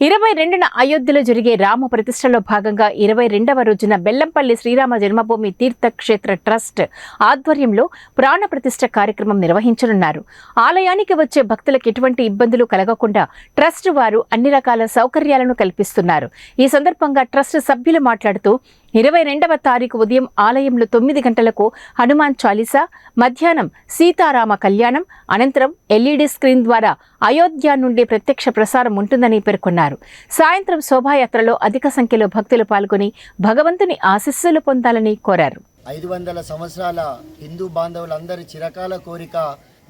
ఇరవై రెండున అయోధ్యలో జరిగే రామ ప్రతిష్టలో భాగంగా ఇరవై రెండవ రోజున బెల్లంపల్లి శ్రీరామ జన్మభూమి తీర్థక్షేత్ర ట్రస్ట్ ఆధ్వర్యంలో ప్రాణ ప్రతిష్ట కార్యక్రమం నిర్వహించనున్నారు. ఆలయానికి వచ్చే భక్తులకు ఎటువంటి ఇబ్బందులు కలగకుండా ట్రస్ట్ వారు అన్ని రకాల సౌకర్యాలను కల్పిస్తున్నారు. ఈ సందర్భంగా ట్రస్ట్ సభ్యులు మాట్లాడుతూ ఇరవై రెండవ తారీఖు ఉదయం ఆలయంలో తొమ్మిది గంటలకు హనుమాన్ చాలీసా మధ్యాహ్నం సీతారామ కళ్యాణం అనంతరం ఎల్ఈడి స్క్రీన్ ద్వారా అయోధ్య నుండి ప్రత్యక్ష ప్రసారం ఉంటుందని పేర్కొన్నారు. సాయంత్రం శోభాయాత్రలో అధిక సంఖ్యలో భక్తులు పాల్గొని భగవంతుని ఆశీస్సులు పొందాలని కోరారు. ఐదు వందల సంవత్సరాల హిందూ బాంధవులందరి చిరకాల కోరిక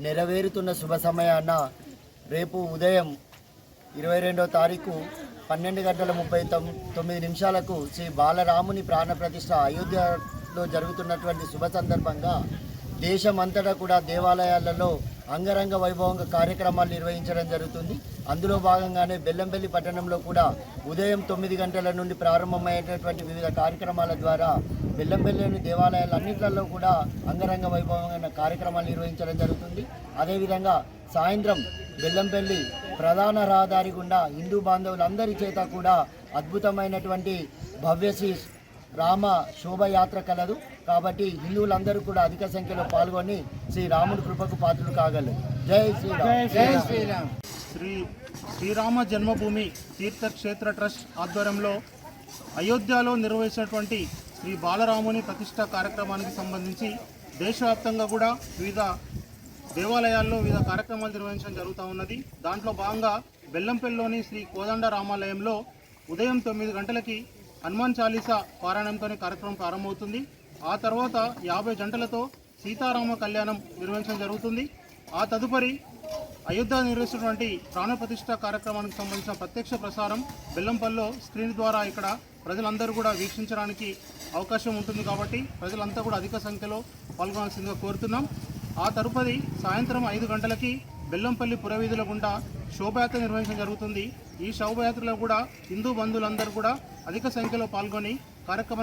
నెరవేరుతున్న శుభ సమయాన రేపు ఉదయం ఇరవై రెండో తారీఖు పన్నెండు గంటల ముప్పై తొమ్మిది నిమిషాలకు శ్రీ బాలరాముని ప్రాణప్రతిష్ఠ అయోధ్యలో జరుగుతున్నటువంటి శుభ సందర్భంగా దేశమంతటా కూడా దేవాలయాలలో అంగరంగ వైభవంగా కార్యక్రమాలు నిర్వహించడం జరుగుతుంది. అందులో భాగంగానే బెల్లంపల్లి పట్టణంలో కూడా ఉదయం తొమ్మిది గంటల నుండి ప్రారంభమయ్యేటటువంటి వివిధ కార్యక్రమాల ద్వారా బెల్లంపల్లిలోని దేవాలయాలన్నింటిలో కూడా అంగరంగ వైభవమైన కార్యక్రమాలు నిర్వహించడం జరుగుతుంది. అదేవిధంగా సాయంత్రం బెల్లంపల్లి ప్రధాన రహదారి గుండా హిందూ బాంధవులందరి చేత కూడా అద్భుతమైనటువంటి భవ్యశ్రీ రామ శోభయాత్ర కలదు. కాబట్టి హిందువులందరూ కూడా అధిక సంఖ్యలో పాల్గొని శ్రీ రాముడి కృపకు పాత్రలు కాగలరు. జై శ్రీరామ్. జై శ్రీరామ్. శ్రీ శ్రీరామ జన్మభూమి తీర్థక్షేత్ర ట్రస్ట్ ఆధ్వర్యంలో అయోధ్యలో నిర్వహించినటువంటి శ్రీ బాలరాముని ప్రతిష్ట కార్యక్రమానికి సంబంధించి దేశవ్యాప్తంగా కూడా వివిధ దేవాలయాల్లో వివిధ కార్యక్రమాలు నిర్వహించడం జరుగుతూ ఉన్నది. దాంట్లో భాగంగా బెల్లంపల్లిలోని శ్రీ కోదండ రామాలయంలో ఉదయం తొమ్మిది గంటలకి హనుమాన్ చాలీసా పారాయణంతో కార్యక్రమం ప్రారంభమవుతుంది. ఆ తర్వాత యాభై గంటలతో సీతారామ కళ్యాణం నిర్వహించడం జరుగుతుంది. ఆ తదుపరి అయోధ్య నిర్వహిస్తున్నటువంటి ప్రాణప్రతిష్ట కార్యక్రమానికి సంబంధించిన ప్రత్యక్ష ప్రసారం బెల్లంపల్లిలో స్క్రీన్ ద్వారా ఇక్కడ ప్రజలందరూ కూడా వీక్షించడానికి అవకాశం ఉంటుంది కాబట్టి ప్రజలంతా కూడా అధిక సంఖ్యలో పాల్గొనాల్సిందిగా కోరుతున్నాం. ఆ తదుపరి సాయంత్రం ఐదు గంటలకి బెల్లంపల్లి పురవీధుల గుండా శోభయాత్ర నిర్వహించడం జరుగుతుంది. ఈ శోభయాత్రలో కూడా హిందూ బంధువులందరూ కూడా అధిక సంఖ్యలో పాల్గొని కార్యక్రమాన్ని